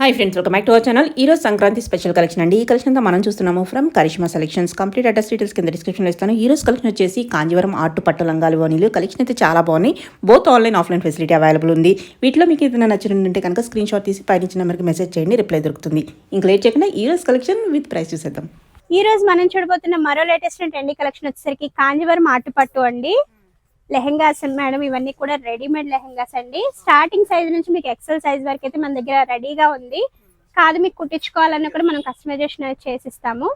Hi friends welcome back to our channel ఈ రోజు Sankranti special collection అండి. ఈ కలెక్షన్ అంతా మనం చూస్తున్నాము from Karishma selections complete address details కింద డిస్క్రిప్షన్లో ఇస్తాను. ఈ రోజు కలెక్షన్ వచ్చేసి కాంజీవరం ఆర్ట్ పట్టు లంగాలు వనీలు కలెక్షన్ అయితే చాలా బాగున్నాయి. Both online offline facility available ఉంది. వీటిలో మీకు ఏదైనా నచ్చినట్టుంటే కనుక స్క్రీన్ షాట్ తీసి పైన నెంబర్కి మెసేజ్ చేయండి. రిప్లై దొరుకుతుంది. ఇంకా లేట్ చేయకుండా ఈ రోజు కలెక్షన్ విత్ ప్రైస్ చూసేద్దాం. ఈ రోజు మనం చూడబోతున్న మరో లేటెస్ట్ అండి కలెక్షన్ వచ్చేసరికి కాంజీవరం ఆటుపట్టు అండి. లెహెంగాస్ మేడం ఇవన్నీ కూడా రెడీమేడ్ లెహెంగాస్ అండి. స్టార్టింగ్ సైజ్ నుంచి మీకు ఎక్సెల్ సైజ్ వరకు అయితే మన దగ్గర రెడీగా ఉంది. కాదు మీకు కుట్టించుకోవాలన్నా కూడా మనం కస్టమైజేషన్ చేసిస్తాము.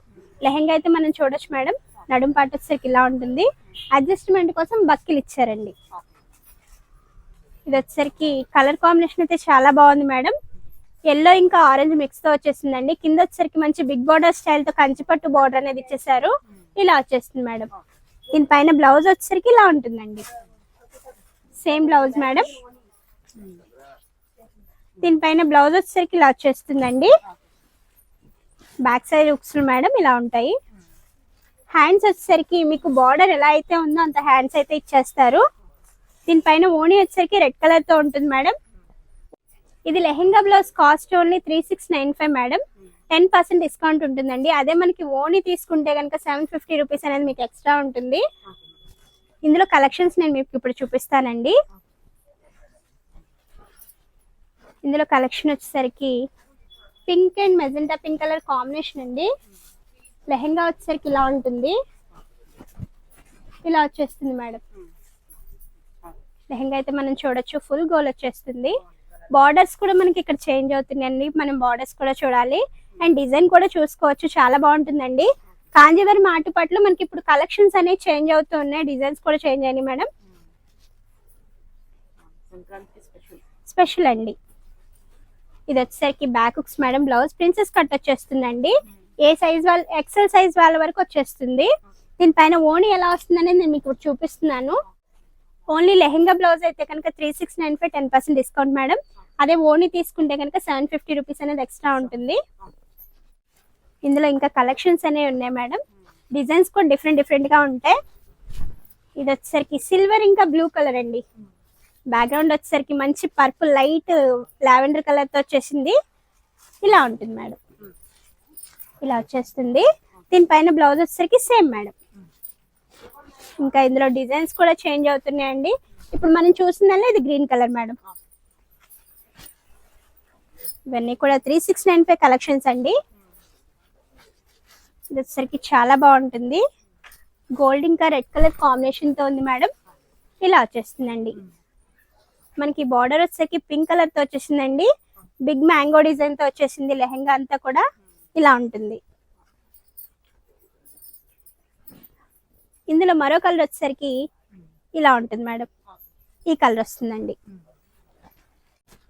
లెహెంగా అయితే మనం చూడొచ్చు మేడం. నడుం పాటు వచ్చేసరికి ఇలా ఉంటుంది. అడ్జస్ట్మెంట్ కోసం బక్కిలు ఇచ్చారండి. ఇది వచ్చేసరికి కలర్ కాంబినేషన్ అయితే చాలా బాగుంది మేడం. ఎల్లో ఇంకా ఆరెంజ్ మిక్స్తో వచ్చేసిందండి. కింద వచ్చేసరికి మంచి బిగ్ బార్డర్ స్టైల్తో కంచిపట్టు బార్డర్ అనేది ఇచ్చేసారు. ఇలా వచ్చేస్తుంది మేడం. దీనిపైన బ్లౌజ్ వచ్చేసరికి ఇలా ఉంటుందండి. సేమ్ బ్లౌజ్ మేడం దీనిపైన బ్లౌజ్ వచ్చేసరికి ఇలా వచ్చేస్తుందండి. బ్యాక్ సైడ్ ఉక్స్లు మేడం ఇలా ఉంటాయి. హ్యాండ్స్ వచ్చేసరికి మీకు బార్డర్ ఎలా అయితే ఉందో అంత హ్యాండ్స్ అయితే ఇచ్చేస్తారు. దీనిపైన ఓణి వచ్చేసరికి రెడ్ కలర్తో ఉంటుంది మేడం ఇది lehenga blouse cost only three six nine five madam ten percent discount ఉంటుందండి. అదే మనకి ఓన్లీ తీసుకుంటే కనుక సెవెన్ ఫిఫ్టీ రూపీస్ అనేది మీకు ఎక్స్ట్రా ఉంటుంది. ఇందులో కలెక్షన్స్ నేను మీకు ఇప్పుడు చూపిస్తానండి. ఇందులో కలెక్షన్ వచ్చేసరికి pink and magenta pink colour combination అండి. లెహెంగా వచ్చేసరికి ఇలా ఉంటుంది. ఇలా వచ్చేస్తుంది మేడం. లెహెంగా అయితే మనం చూడొచ్చు. ఫుల్ గోల్ వచ్చేస్తుంది. బార్డర్స్ కూడా మనకి ఇక్కడ చేంజ్ అవుతున్నాయండి. మనం బార్డర్స్ కూడా చూడాలి. అండ్ డిజైన్ కూడా చూసుకోవచ్చు. చాలా బాగుంటుందండి. కాంజీవరం ఆటుపట్లు మనకి ఇప్పుడు కలెక్షన్స్ అనేవి చేంజ్ అవుతూ ఉన్నాయి. డిజైన్స్ కూడా చేంజ్ అయినాయి మేడం. స్పెషల్. అండి. ఇది వచ్చేసరికి back hooks madam. Blouse princess cut వచ్చేస్తుందండి. ఏ సైజ్ వాళ్ళ ఎక్సెల్ సైజ్ వాళ్ళ వరకు వచ్చేస్తుంది. దీనిపైన ఓణి ఎలా వస్తుంది అనేది నేను మీకు చూపిస్తున్నాను. ఓన్లీ లెహెంగా బ్లౌజ్ అయితే కనుక three six nine five ten percent discount madam. అదే ఓణి తీసుకుంటే కనుక సెవెన్ ఫిఫ్టీ రూపీస్ అనేది ఎక్స్ట్రా ఉంటుంది. ఇందులో ఇంకా కలెక్షన్స్ అనేవి ఉన్నాయి మేడం. డిజైన్స్ కూడా డిఫరెంట్ డిఫరెంట్గా ఉంటాయి. ఇది వచ్చేసరికి సిల్వర్ ఇంకా బ్లూ కలర్ అండి. బ్యాక్గ్రౌండ్ వచ్చేసరికి మంచి పర్పుల్ లైట్ లావెండర్ కలర్తో వచ్చేసింది. ఇలా ఉంటుంది మేడం. ఇలా వచ్చేస్తుంది. దీనిపైన బ్లౌజ్ వచ్చేసరికి సేమ్ మేడం. ఇంకా ఇందులో డిజైన్స్ కూడా చేంజ్ అవుతున్నాయండి. ఇప్పుడు మనం చూసిందల్లా ఇది గ్రీన్ కలర్ మేడం. ఇవన్నీ కూడా three six nine five collections అండి. ఇది వచ్చేసరికి చాలా బాగుంటుంది. గోల్డ్ ఇంకా రెడ్ కలర్ కాంబినేషన్తో ఉంది మేడం. ఇలా వచ్చేస్తుందండి. మనకి బార్డర్ వచ్చేసరికి పింక్ కలర్తో వచ్చేసిందండి బిగ్ మ్యాంగో డిజైన్తో వచ్చేసింది లెహెంగా అంతా కూడా ఇలా ఉంటుంది. ఇందులో మరో కలర్ వచ్చేసరికి ఇలా ఉంటుంది మేడం. ఈ కలర్ వస్తుందండి.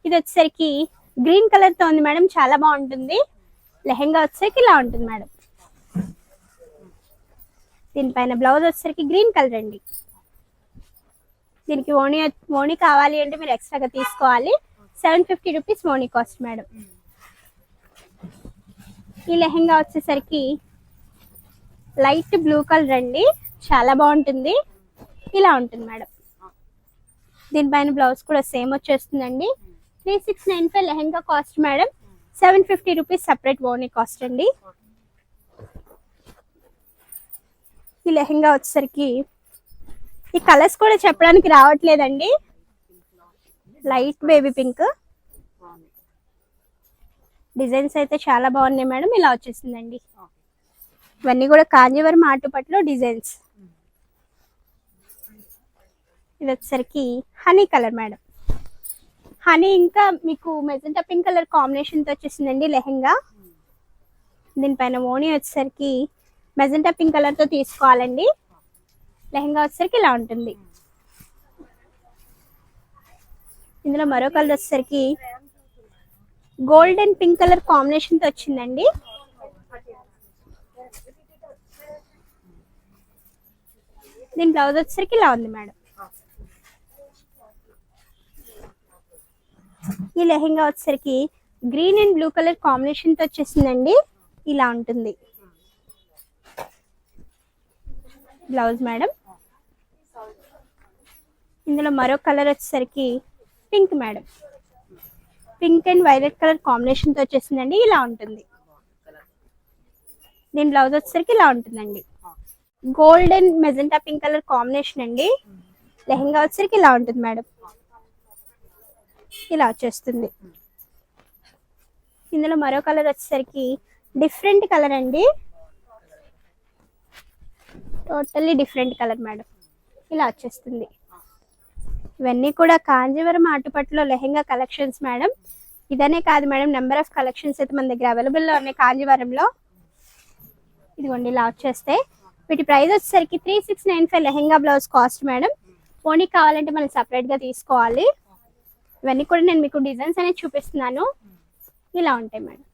ఇది వచ్చేసరికి గ్రీన్ కలర్తో ఉంది మేడం. చాలా బాగుంటుంది. లెహెంగా వచ్చేసరికి ఇలా ఉంటుంది మేడం. దీనిపైన బ్లౌజ్ వచ్చేసరికి గ్రీన్ కలర్ అండి. దీనికి ఓణి ఓణి కావాలి అంటే మీరు ఎక్స్ట్రాగా తీసుకోవాలి. సెవెన్ ఫిఫ్టీ రూపీస్ ఓణి కాస్ట్ మేడం ఈ లెహంగా వచ్చేసరికి లైట్ బ్లూ కలర్ అండి. చాలా బాగుంటుంది. ఇలా ఉంటుంది మేడం దీనిపైన బ్లౌజ్ కూడా సేమ్ వచ్చేస్తుందండి. Three six nine five lehenga cost madam seven fifty rupees separate ఓనీ cost అండి. ఈ లెహంగా వచ్చేసరికి ఈ కలర్స్ కూడా చెప్పడానికి రావట్లేదండి. లైట్ బేబీ పింక్ డిజైన్స్ అయితే చాలా బాగున్నాయి మేడం. ఇలా వచ్చేసిందండి. ఇవన్నీ కూడా కాంజీవరం ఆటుపట్లో డిజైన్స్ ఇది వచ్చేసరికి హనీ కలర్ మేడం. హనీ ఇంకా మీకు మెజెంటా పింక్ కలర్ కాంబినేషన్తో వచ్చేసిందండి లెహెంగా. దీనిపైన ఓణి వచ్చేసరికి మెజెంటా పింక్ కలర్తో తీసుకోవాలండి. లెహంగా వచ్చేసరికి ఇలా ఉంటుంది. ఇందులో మరో కలర్ వచ్చేసరికి గోల్డ్ అండ్ పింక్ కలర్ కాంబినేషన్తో వచ్చిందండి. దీని బ్లౌజ్ వచ్చేసరికి ఇలా ఉంది మేడం. ఈ లెహెంగా వచ్చేసరికి గ్రీన్ అండ్ బ్లూ కలర్ కాంబినేషన్తో వచ్చేసిందండి. ఇలా ఉంటుంది. Blouse madam. ఇందులో మరో కలర్ వచ్చేసరికి pink madam. Pink and violet colour కాంబినేషన్తో వచ్చేసిందండి ఇలా ఉంటుంది. దీని బ్లౌజ్ వచ్చేసరికి ఇలా ఉంటుందండి. Gold and magenta pink colour combination అండి. లెహంగా వచ్చేసరికి ఇలా ఉంటుంది మేడం. ఇలా వచ్చేస్తుంది. ఇందులో మరో కలర్ వచ్చేసరికి డిఫరెంట్ కలర్ అండి. Totally different colour madam. ఇలా వచ్చేస్తుంది. ఇవన్నీ కూడా కాంజీవరం ఆటుపట్లో లెహెంగా కలెక్షన్స్ మేడం. ఇదనే కాదు మేడం నెంబర్ ఆఫ్ కలెక్షన్స్ అయితే మన దగ్గర అవైలబుల్లో ఉన్నాయి కాంజీవరంలో. ఇదిగోండి ఇలా వచ్చేస్తే. వీటి ప్రైస్ వచ్చేసరికి three six nine five lehenga blouse cost madam. పోనీ కావాలంటే మనం సపరేట్గా తీసుకోవాలి. ఇవన్నీ కూడా నేను మీకు డిజైన్స్ అనేది చూపిస్తున్నాను. ఇలా ఉంటాయి మేడం.